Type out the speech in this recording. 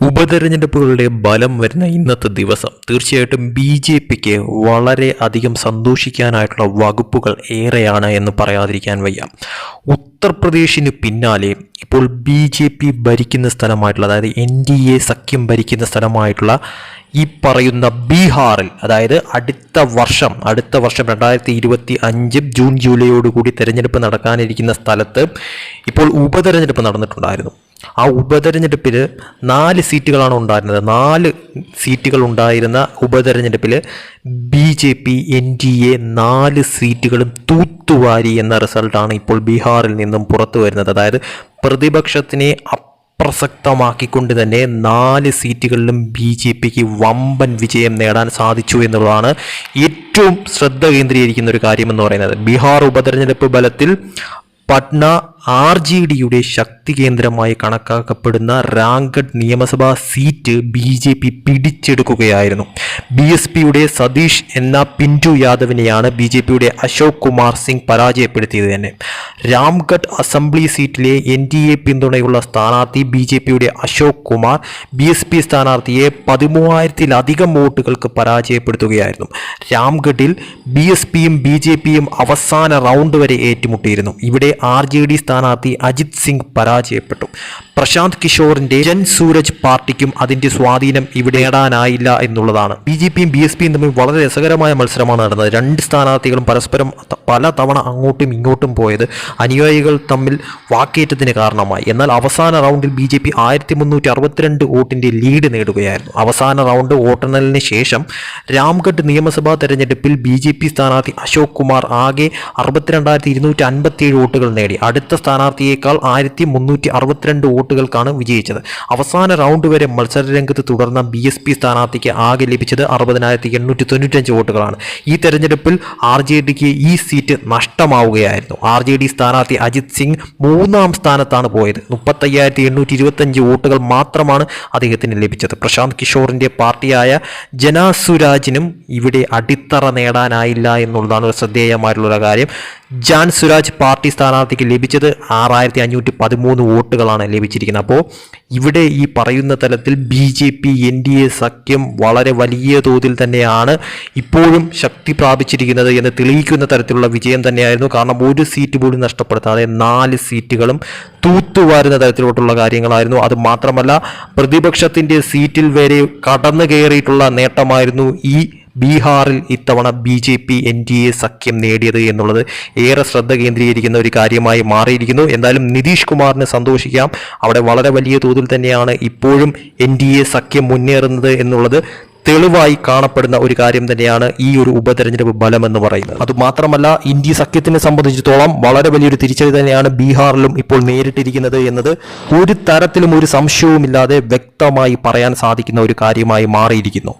ഉപതെരഞ്ഞെടുപ്പുകളുടെ ബലം വരുന്ന ഇന്നത്തെ ദിവസം തീർച്ചയായിട്ടും ബി ജെ പിക്ക് വളരെ അധികം സന്തോഷിക്കാനായിട്ടുള്ള വകുപ്പുകൾ ഏറെയാണ് എന്ന് പറയാതിരിക്കാൻ വയ്യ. ഉത്തർപ്രദേശിന് പിന്നാലെ ഇപ്പോൾ ബി ജെ പി ഭരിക്കുന്ന സ്ഥലമായിട്ടുള്ള അതായത് എൻ ഡി എ സഖ്യം ഭരിക്കുന്ന സ്ഥലമായിട്ടുള്ള ഈ പറയുന്ന ബീഹാറിൽ അതായത് അടുത്ത വർഷം അടുത്ത വർഷം രണ്ടായിരത്തി ഇരുപത്തി അഞ്ച് ജൂൺ ജൂലൈയോടുകൂടി തെരഞ്ഞെടുപ്പ് നടക്കാനിരിക്കുന്ന സ്ഥലത്ത് ഇപ്പോൾ ഉപതെരഞ്ഞെടുപ്പ് നടന്നിട്ടുണ്ടായിരുന്നു. ആ ഉപതെരഞ്ഞെടുപ്പിൽ നാല് സീറ്റുകളാണ് ഉണ്ടായിരുന്നത്. നാല് സീറ്റുകൾ ഉണ്ടായിരുന്ന ഉപതെരഞ്ഞെടുപ്പിൽ B J P N D A നാല് സീറ്റുകളും തൂത്തുവാരി എന്ന റിസൾട്ടാണ് ഇപ്പോൾ ബീഹാറിൽ നിന്നും പുറത്തു വരുന്നത്. അതായത് പ്രതിപക്ഷത്തിനെ അപ്രസക്തമാക്കിക്കൊണ്ട് തന്നെ നാല് സീറ്റുകളിലും ബി ജെ പിക്ക് വമ്പൻ വിജയം നേടാൻ സാധിച്ചു എന്നുള്ളതാണ് ഏറ്റവും ശ്രദ്ധ കേന്ദ്രീകരിക്കുന്ന ഒരു കാര്യമെന്ന് പറയുന്നത്. ബീഹാർ ഉപതെരഞ്ഞെടുപ്പ് ബലത്തിൽ പട്ന ആർ ജെ ഡിയുടെ ശക്തി കേന്ദ്രമായി കണക്കാക്കപ്പെടുന്ന റാങ്കഡ് നിയമസഭാ സീറ്റ് ബി ജെ പി പിടിച്ചെടുക്കുകയായിരുന്നു. ബി എസ് പിയുടെ സതീഷ് എന്ന പിന്റു യാദവിനെയാണ് ബി ജെ പിയുടെ അശോക് കുമാർ സിംഗ് പരാജയപ്പെടുത്തിയത് തന്നെ. രാംഗഡ് അസംബ്ലി സീറ്റിലെ എൻ ഡി എ പിന്തുണയുള്ള സ്ഥാനാർത്ഥി ബി ജെ പിയുടെ Ashok Kumar B S P സ്ഥാനാർത്ഥിയെ പതിമൂവായിരത്തിലധികം വോട്ടുകൾക്ക് പരാജയപ്പെടുത്തുകയായിരുന്നു. രാംഗഡിൽ ബി എസ് പിയും ബി ജെ പിയും അവസാന റൗണ്ട് വരെ ഏറ്റുമുട്ടിയിരുന്നു. ഇവിടെ ആർ ജെ ഡി സ്ഥാനാർത്ഥി അജിത് സിംഗ് പരാജയപ്പെട്ടു. പ്രശാന്ത് കിഷോറിന്റെ ജൻ സൂരജ് പാർട്ടിക്കും അതിന്റെ സ്വാധീനം ഇവിടെ നേടാനായില്ല എന്നുള്ളതാണ്. ബി ജെ പിയും ബി എസ് പിയും തമ്മിൽ വളരെ രസകരമായ മത്സരമാണ് നടന്നത്. രണ്ട് സ്ഥാനാർത്ഥികളും പരസ്പരം പല തവണ അങ്ങോട്ടും ഇങ്ങോട്ടും പോയത് അനുയായികൾ തമ്മിൽ വാക്കേറ്റത്തിന് കാരണമായി. എന്നാൽ അവസാന റൗണ്ടിൽ ബി ജെ പി ആയിരത്തി മുന്നൂറ്റി അറുപത്തിരണ്ട് വോട്ടിന്റെ ലീഡ് നേടുകയായിരുന്നു. അവസാന റൗണ്ട് വോട്ടെണ്ണലിന് ശേഷം രാംഗഡ് നിയമസഭാ തെരഞ്ഞെടുപ്പിൽ ബി ജെ പി സ്ഥാനാർത്ഥി അശോക് കുമാർ ആകെ അറുപത്തിരണ്ടായിരത്തി ഇരുന്നൂറ്റി അൻപത്തിയേഴ് വോട്ടുകൾ നേടി. അടുത്ത സ്ഥാനാർത്ഥിയേക്കാൾ ആയിരത്തി മുന്നൂറ്റി അറുപത്തിരണ്ട് വോട്ടുകൾക്കാണ് വിജയിച്ചത്. അവസാന റൗണ്ട് വരെ മത്സരരംഗത്ത് തുടർന്ന ബി എസ് പി സ്ഥാനാർത്ഥിക്ക് ആകെ ലഭിച്ചത് അറുപതിനായിരത്തി എണ്ണൂറ്റി തൊണ്ണൂറ്റഞ്ച് വോട്ടുകളാണ്. ഈ തെരഞ്ഞെടുപ്പിൽ ആർ ജെ ഡിക്ക് ഈ സീറ്റ് നഷ്ടമാവുകയായിരുന്നു. ആർ ജെ ഡി സ്ഥാനാർത്ഥി അജിത് സിംഗ് മൂന്നാം സ്ഥാനത്താണ് പോയത്. മുപ്പത്തയ്യായിരത്തി എണ്ണൂറ്റി ഇരുപത്തഞ്ച് വോട്ടുകൾ മാത്രമാണ് അദ്ദേഹത്തിന് ലഭിച്ചത്. പ്രശാന്ത് കിഷോറിന്റെ പാർട്ടിയായ ജനാസുരാജിനും ഇവിടെ അടിത്തറ നേടാനായില്ല എന്നുള്ളതാണ് ശ്രദ്ധേയമായിട്ടുള്ള കാര്യം. ജാൻ സുരാജ് പാർട്ടി സ്ഥാനാർത്ഥിക്ക് ലഭിച്ചത് ആറായിരത്തി അഞ്ഞൂറ്റി പതിമൂന്ന് വോട്ടുകളാണ് ലഭിച്ചിരിക്കുന്നത്. അപ്പോൾ ഇവിടെ ഈ പറയുന്ന തലത്തിൽ B J P N D A സഖ്യം വളരെ വലിയ തോതിൽ തന്നെയാണ് ഇപ്പോഴും ശക്തി പ്രാപിച്ചിരിക്കുന്നത് എന്ന് തെളിയിക്കുന്ന തരത്തിലുള്ള വിജയം തന്നെയായിരുന്നു. കാരണം ഒരു സീറ്റ് പോലും നഷ്ടപ്പെടുത്താതെ നാല് സീറ്റുകളും തൂത്തുവാരുന്ന തരത്തിലോട്ടുള്ള കാര്യങ്ങളായിരുന്നു. അത് മാത്രമല്ല പ്രതിപക്ഷത്തിന്റെ സീറ്റിൽ വരെ കടന്നു കയറിയിട്ടുള്ള നേട്ടമായിരുന്നു ഈ ബീഹാറിൽ ഇത്തവണ B J P N D A സഖ്യം നേടിയത് എന്നുള്ളത് ഏറെ ശ്രദ്ധ കേന്ദ്രീകരിക്കുന്ന ഒരു കാര്യമായി മാറിയിരിക്കുന്നു. എന്തായാലും നിതീഷ് കുമാറിന് സന്തോഷിക്കാം. അവിടെ വളരെ വലിയ തോതിൽ തന്നെയാണ് ഇപ്പോഴും എൻ ഡി എ സഖ്യം മുന്നേറുന്നത് എന്നുള്ളത് തെളിവായി കാണപ്പെടുന്ന ഒരു കാര്യം തന്നെയാണ് ഈ ഒരു ഉപതെരഞ്ഞെടുപ്പ് ബലമെന്ന് എന്ന് പറയുന്നത്. അതുമാത്രമല്ല ഇന്ത്യ സഖ്യത്തിനെ സംബന്ധിച്ചിടത്തോളം വളരെ വലിയൊരു തിരിച്ചടി തന്നെയാണ് ബീഹാറിലും ഇപ്പോൾ നേരിട്ടിരിക്കുന്നത് എന്നത് ഒരു തരത്തിലും ഒരു സംശയവുമില്ലാതെ വ്യക്തമായി പറയാൻ സാധിക്കുന്ന ഒരു കാര്യമായി മാറിയിരിക്കുന്നു.